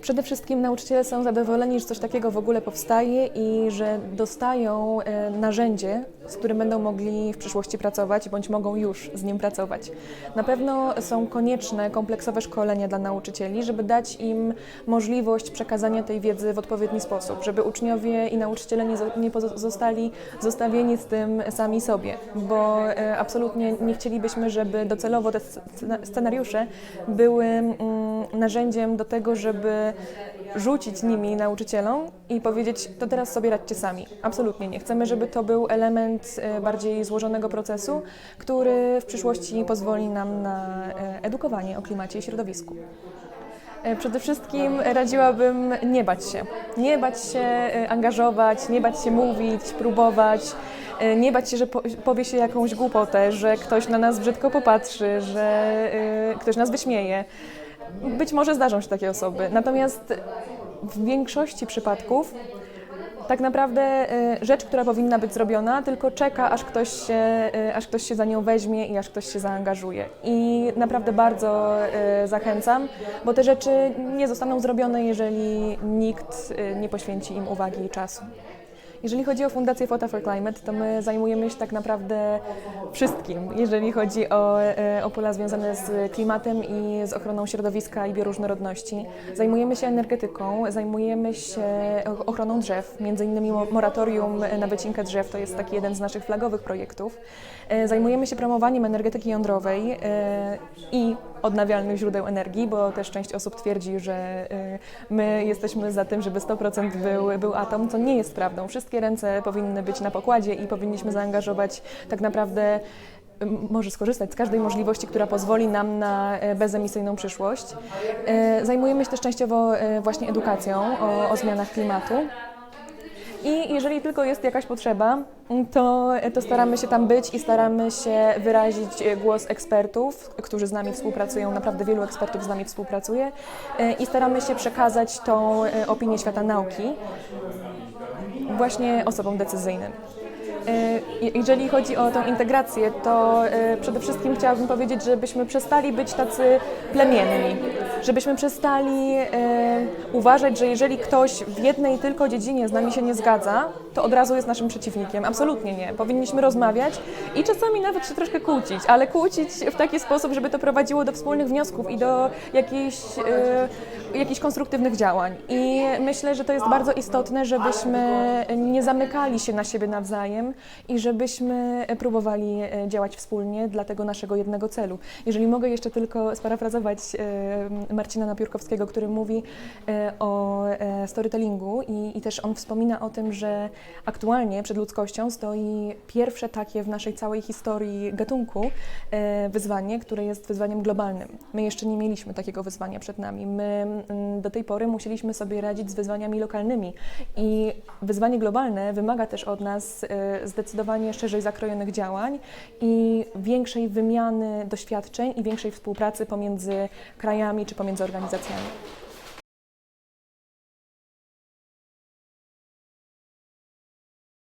Przede wszystkim nauczyciele są zadowoleni, że coś takiego w ogóle powstaje i że dostają e, narzędzie, z którym będą mogli w przyszłości pracować bądź mogą już z nim pracować. Na pewno są konieczne kompleksowe szkolenia dla nauczycieli, żeby dać im możliwość przekazania tej wiedzy w odpowiedni sposób, żeby uczniowie i nauczyciele nie, nie pozostali zostawieni z tym sami sobie, bo e, absolutnie nie chcielibyśmy, żeby docelowo te scena- scenariusze były mm, narzędziem do tego, żeby rzucić nimi nauczycielom i powiedzieć, to teraz sobie radźcie sami. Absolutnie nie. Chcemy, żeby to był element e, bardziej złożonego procesu, który w przyszłości pozwoli nam na e, edukowanie o klimacie i środowisku. E, Przede wszystkim radziłabym nie bać się. Nie bać się angażować, nie bać się mówić, próbować. Nie bać się, że po- powie się jakąś głupotę, że ktoś na nas brzydko popatrzy, że ktoś nas wyśmieje. Być może zdarzą się takie osoby. Natomiast w większości przypadków tak naprawdę e, rzecz, która powinna być zrobiona, tylko czeka, aż ktoś, się, e, aż ktoś się za nią weźmie i aż ktoś się zaangażuje. I naprawdę bardzo e, zachęcam, bo te rzeczy nie zostaną zrobione, jeżeli nikt nie poświęci im uwagi i czasu. Jeżeli chodzi o Fundację Photo for Climate, to my zajmujemy się tak naprawdę wszystkim, jeżeli chodzi o, e, o pola związane z klimatem i z ochroną środowiska i bioróżnorodności. Zajmujemy się energetyką, zajmujemy się ochroną drzew, między innymi mo- moratorium na wycinkę drzew, to jest taki jeden z naszych flagowych projektów. E, Zajmujemy się promowaniem energetyki jądrowej e, i odnawialnych źródeł energii, bo też część osób twierdzi, że my jesteśmy za tym, żeby 100% był, był atom, co nie jest prawdą. Wszystkie ręce powinny być na pokładzie i powinniśmy zaangażować tak naprawdę może skorzystać z każdej możliwości, która pozwoli nam na e, bezemisyjną przyszłość. E, Zajmujemy się też częściowo e, właśnie edukacją o, o zmianach klimatu. I jeżeli tylko jest jakaś potrzeba, to, to staramy się tam być i staramy się wyrazić głos ekspertów, którzy z nami współpracują. Naprawdę wielu ekspertów z nami współpracuje i staramy się przekazać tą opinię świata nauki właśnie osobom decyzyjnym. E, Jeżeli chodzi o tą integrację, to e, przede wszystkim chciałabym powiedzieć, żebyśmy przestali być tacy plemienni, żebyśmy przestali e, uważać, że jeżeli ktoś w jednej tylko dziedzinie z nami się nie zgadza, to od razu jest naszym przeciwnikiem. Absolutnie nie. Powinniśmy rozmawiać i czasami nawet się troszkę kłócić, ale kłócić w taki sposób, żeby to prowadziło do wspólnych wniosków i do jakichś, jakichś konstruktywnych działań. I myślę, że to jest bardzo istotne, żebyśmy nie zamykali się na siebie nawzajem i żebyśmy próbowali e, działać wspólnie dla tego naszego jednego celu. Jeżeli mogę jeszcze tylko sparafrazować e, Marcina Napiórkowskiego, który mówi e, o e, storytellingu i, i też on wspomina o tym, że aktualnie przed ludzkością stoi pierwsze takie w naszej całej historii gatunku e, wyzwanie, które jest wyzwaniem globalnym. My jeszcze nie mieliśmy takiego wyzwania przed nami. My mm, do tej pory musieliśmy sobie radzić z wyzwaniami lokalnymi i wyzwanie globalne wymaga też od nas e, zdecydowanie szerzej zakrojonych działań i większej wymiany doświadczeń i większej współpracy pomiędzy krajami czy pomiędzy organizacjami.